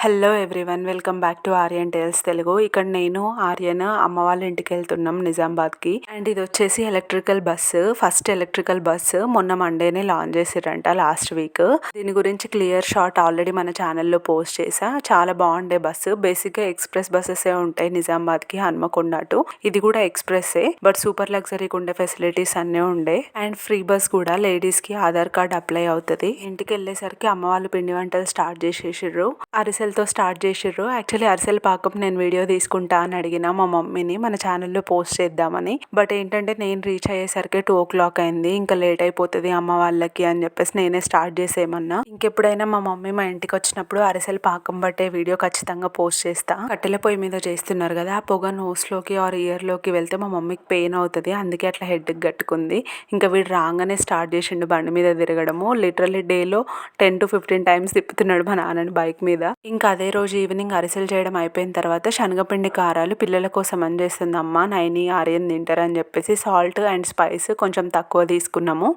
Hello everyone welcome back to Aryan tales Telugu ఇక్కడ నేను ఆర్యన్ అమ్మ వాళ్ళ ఇంటికి వెళ్తున్నాం నిజామాబాద్కి. అండ్ ఇది వచ్చేసి electrical bus first electrical bus మొన్న మండేనే లాంచ్ చేసిరంట లాస్ట్ వీక్ దీని గురించి క్లియర్ షాట్ ఆల్రెడీ మన ఛానల్లో పోస్ట్ చేసా చాలా బాగుండే బస్సు బేసిక్గా ఎక్స్ప్రెస్ బస్సెస్ ఉంటాయి నిజామాబాద్కి హన్మకొండ టు ఇది కూడా ఎక్స్ప్రెస్సే బట్ సూపర్ లగ్జరీకి ఉండే ఫెసిలిటీస్ అన్నీ ఉండే. అండ్ ఫ్రీ బస్ కూడా లేడీస్కి ఆధార్ కార్డ్ అప్లై అవుతుంది. ఇంటికి వెళ్ళేసరికి అమ్మ వాళ్ళు పిండి వంటలు స్టార్ట్ చేసేసారు అరిసెలు అరిసెలతో స్టార్ట్ చేసిర్రు. యాక్చువల్లీ అరిసెల పాకం నేను వీడియో తీసుకుంటా అని అడిగిన మా మమ్మీని మన ఛానల్లో పోస్ట్ చేద్దామని. బట్ ఏంటంటే నేను రీచ్ అయ్యేసరికి టూ ఓ క్లాక్ అయింది. ఇంకా లేట్ అయిపోతుంది అమ్మ వాళ్ళకి అని చెప్పేసి నేనే స్టార్ట్ చేసేయమన్నా. ఇంకెప్పుడైనా మా మమ్మీ మా ఇంటికి వచ్చినప్పుడు అరిసెల పాకం బట్టే వీడియో ఖచ్చితంగా పోస్ట్ చేస్తా. కట్టెల పొయ్యి మీద చేస్తున్నారు కదా ఆ పొగ నోస్లోకి ఆర్ ఇయర్లోకి వెళ్తే మా మమ్మీకి పెయిన్ అవుతుంది. అందుకే అట్లా హెడ్కి కట్టుకుంది. ఇంకా వీడు రాగానే స్టార్ట్ చేసిండు బండి మీద తిరగడము. లిటరలీ డేలో టెన్ టు ఫిఫ్టీన్ టైమ్స్ తిప్పుతున్నాడు మా నాన్నని బైక్ మీద. ఇంకా ఇంకా అదే రోజు ఈవినింగ్ అరిసెలు చేయడం అయిపోయిన తర్వాత శనగపిండి కారాలు పిల్లల కోసం అని చేస్తుంది అమ్మ నైని ఆర్యన్ తింటారు? అని చెప్పేసి సాల్ట్ అండ్ స్పైస్ కొంచెం తక్కువ తీసుకున్నాము.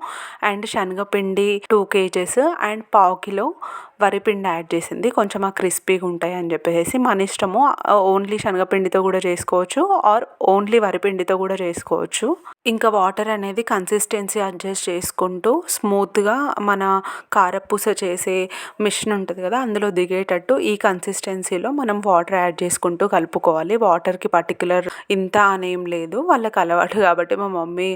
అండ్ శనగపిండి టూ కేజెస్ అండ్ పావు కిలో వరిపిండి యాడ్ చేసింది. కొంచెం ఆ క్రిస్పీగా ఉంటాయి అని చెప్పేసి మన ఇష్టము. ఓన్లీ శనగపిండితో కూడా చేసుకోవచ్చు ఆర్ ఓన్లీ వరిపిండితో కూడా చేసుకోవచ్చు. ఇంకా వాటర్ అనేది కన్సిస్టెన్సీ అడ్జస్ట్ చేసుకుంటూ స్మూత్గా మన కారపూస చేసే మిషన్ ఉంటుంది కదా అందులో దిగేటట్టు ఈ కన్సిస్టెన్సీలో మనం వాటర్ యాడ్ చేసుకుంటూ కలుపుకోవాలి. వాటర్కి పర్టికులర్ ఇంత అనేం లేదు. వాళ్ళకి అలవాటు కాబట్టి మా మమ్మీ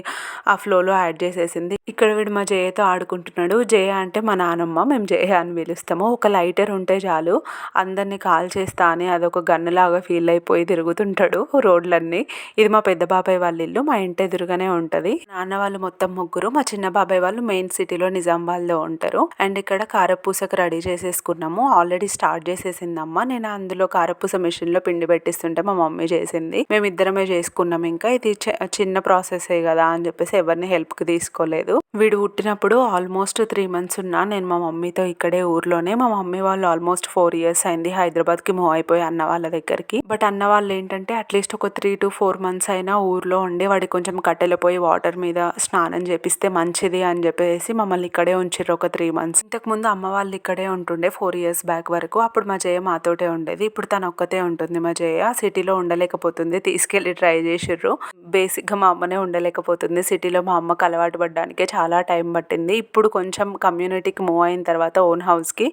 ఆ ఫ్లోలో యాడ్ చేసేసింది. ఇక్కడ వీడు మా జయతో ఆడుకుంటున్నాడు. జయ అంటే మా నానమ్మ. మేము జయ అని పిలుస్తాం. మాత్రము ఒక లైటర్ ఉంటే చాలు. అందరినీ కాల్ చేస్తా అని అదొక గన్నులాగా ఫీల్ అయిపోయి తిరుగుతుంటాడు రోడ్లన్నీ. ఇది మా పెద్ద బాబాయ్ వాళ్ళ ఇల్లు మా ఇంటి ఎదురుగానే ఉంటుంది. నాన్న వాళ్ళు మొత్తం ముగ్గురు మా చిన్న బాబాయ్ వాళ్ళు మెయిన్ సిటీలో నిజామాబాద్లో ఉంటారు. అండ్ ఇక్కడ కారపూసకు రెడీ చేసేసుకున్నాము. ఆల్రెడీ స్టార్ట్ చేసేసిందమ్మ. నేను అందులో కారపూస మిషన్లో పిండి పెట్టిస్తుంటే మా మమ్మీ చేసింది. మేము ఇద్దరమే చేసుకున్నాం ఇంకా. ఇది చిన్న ప్రాసెసే కదా అని చెప్పేసి ఎవరిని హెల్ప్కి తీసుకోలేదు. వీడు పుట్టినప్పుడు ఆల్మోస్ట్ త్రీ మంత్స్ ఉన్నా నేను మా మమ్మీతో ఇక్కడే ఊర్లో ఊర్లోనే మా మమ్మీ వాళ్ళు ఆల్మోస్ట్ ఫోర్ ఇయర్స్ అయింది హైదరాబాద్కి మూవ్ అయిపోయి అన్న వాళ్ళ దగ్గరికి. బట్ అన్న వాళ్ళు ఏంటంటే అట్లీస్ట్ ఒక త్రీ టు ఫోర్ మంత్స్ అయినా ఊర్లో ఉండి వాడికి కొంచెం కట్టెలపోయి వాటర్ మీద స్నానం చేపిస్తే మంచిది అని చెప్పేసి మమ్మల్ని ఇక్కడే ఉంచారు ఒక త్రీ మంత్స్ ఇంతకు ముందు అమ్మ వాళ్ళు ఇక్కడే ఉంటుండే ఫోర్ ఇయర్స్ బ్యాక్ వరకు. అప్పుడు మా జయ మాతోటే ఉండేది. ఇప్పుడు తను ఒక్కతే ఉంటుంది. మా జయ సిటీలో ఉండలేకపోతుంది. తీసుకెళ్ళి ట్రై చేసిర్రు. బేసిక్గా మా అమ్మనే ఉండలేకపోతుంది. సిటీలో మా అమ్మకు అలవాటు పడ్డానికే చాలా టైం పట్టింది. ఇప్పుడు కొంచెం కమ్యూనిటీకి మూవ్ అయిన తర్వాత ఓన్ హౌస్కి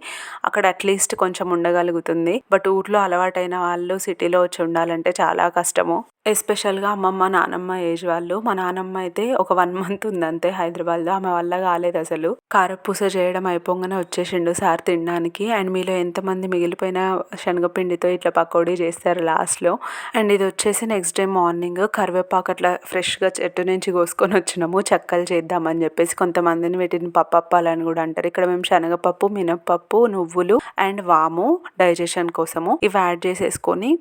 అక్కడ అట్లీస్ట్ కొంచెం ఉండగలుగుతుంది. బట్ ఊర్లో అలవాటైన వాళ్ళు సిటీలో వచ్చి ఉండాలంటే చాలా కష్టము. ఎస్పెషల్గా అమ్మమ్మ నానమ్మ ఏజ్ వాళ్ళు. మా నానమ్మ అయితే ఒక వన్ మంత్ ఉందంతే హైదరాబాద్లో. ఆమె వల్ల కాలేదు అసలు. కారపూస చేయడం అయిపోగానే వచ్చేసిండు సార్ తినడానికి. అండ్ మీలో ఎంతమంది మిగిలిపోయిన శనగపిండితో ఇట్లా పకోడీ చేస్తారు లాస్ట్లో. అండ్ ఇది వచ్చేసి నెక్స్ట్ డే మార్నింగ్ కరివేపాకు అట్లా ఫ్రెష్గా చెట్టు నుంచి కోసుకొని వచ్చినాము. చెక్కలు చేద్దామని చెప్పేసి కొంతమందిని వీటిని పప్పప్పాలని కూడా అంటారు. ఇక్కడ మేము శనగపప్పు మినప్పప్పు నువ్వులు అండ్ వాము డైజెషన్ కోసము ఇవి యాడ్ చేసేసుకొని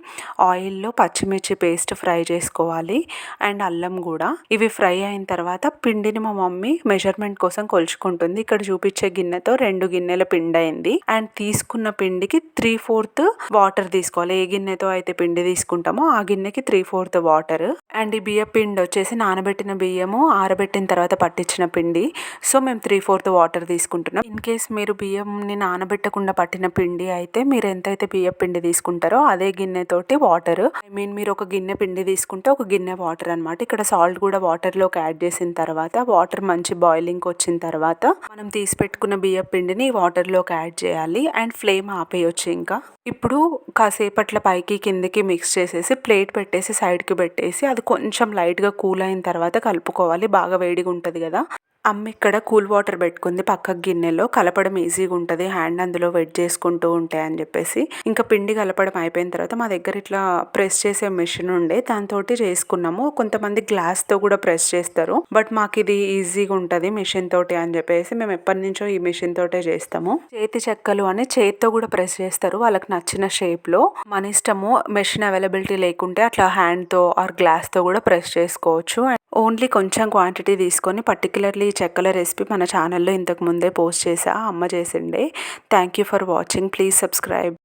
ఆయిల్లో పచ్చిమిర్చి పేస్ట్ ఫ్రై ఫ్రై చేసుకోవాలి అండ్ అల్లం కూడా. ఇవి ఫ్రై అయిన తర్వాత పిండిని మా మమ్మీ మెజర్మెంట్ కోసం కొలుచుకుంటుంది. ఇక్కడ చూపించే గిన్నెతో రెండు గిన్నెల పిండి అయింది. అండ్ తీసుకున్న పిండికి త్రీ ఫోర్త్ వాటర్ తీసుకోవాలి. ఏ గిన్నెతో అయితే పిండి తీసుకుంటామో ఆ గిన్నెకి త్రీ ఫోర్త్ వాటర్. అండ్ ఈ బియ్య పిండి వచ్చేసి నానబెట్టిన బియ్యము ఆరబెట్టిన తర్వాత పట్టించిన పిండి. సో మేము త్రీ ఫోర్త్ వాటర్ తీసుకుంటున్నాం. ఇన్ కేస్ మీరు బియ్యంని నానబెట్టకుండా పట్టిన పిండి అయితే మీరు ఎంతైతే బియ్య పిండి తీసుకుంటారో అదే గిన్నెతోటి వాటర్. ఐ మీన్ మీరు ఒక గిన్నె పిండి తీసుకుంటే ఒక గిన్నె వాటర్ అనమాట ఇక్కడ సాల్ట్ కూడా వాటర్లోకి యాడ్ చేసిన తర్వాత వాటర్ మంచి బాయిలింగ్కి వచ్చిన తర్వాత మనం తీసి పెట్టుకున్న బియ్యం పిండిని వాటర్లోకి యాడ్ చేయాలి. అండ్ ఫ్లేమ్ ఆపేయచ్చు ఇంకా. ఇప్పుడు కాసేపట్ల పైకి కిందకి మిక్స్ చేసేసి ప్లేట్ పెట్టేసి సైడ్కి పెట్టేసి అది కొంచెం లైట్గా కూల్ అయిన తర్వాత కలుపుకోవాలి. బాగా వేడిగా ఉంటుంది కదా. అమ్మ ఇక్కడ కూల్ వాటర్ పెట్టుకుంది పక్కకు గిన్నెలో. కలపడం ఈజీగా ఉంటుంది. హ్యాండ్ అందులో వెట్ చేసుకుంటూ ఉంటాయి అని చెప్పేసి. ఇంకా పిండి కలపడం అయిపోయిన తర్వాత మా దగ్గర ఇట్లా ప్రెస్ చేసే మిషన్ ఉండే. దాంతో చేసుకున్నాము. కొంతమంది గ్లాస్తో కూడా ప్రెస్ చేస్తారు. బట్ మాకు ఇది ఈజీగా ఉంటుంది మిషన్ తోటి అని చెప్పేసి. మేము ఎప్పటి నుంచో ఈ మిషన్ తోటే చేస్తాము. చేతి చెక్కలు అని చేతితో కూడా ప్రెస్ చేస్తారు. వాళ్ళకి నచ్చిన షేప్లో మన ఇష్టము మెషిన్ అవైలబిలిటీ లేకుంటే అట్లా హ్యాండ్తో ఆర్ గ్లాస్తో కూడా ప్రెస్ చేసుకోవచ్చు. ఓన్లీ కొంచెం క్వాంటిటీ తీసుకొని పర్టికులర్లీ చెక్కల రెసిపీ మన ఛానల్లో ఇంతకు ముందే పోస్ట్ చేసా అమ్మ చేసిండే. Thank you for watching. Please subscribe.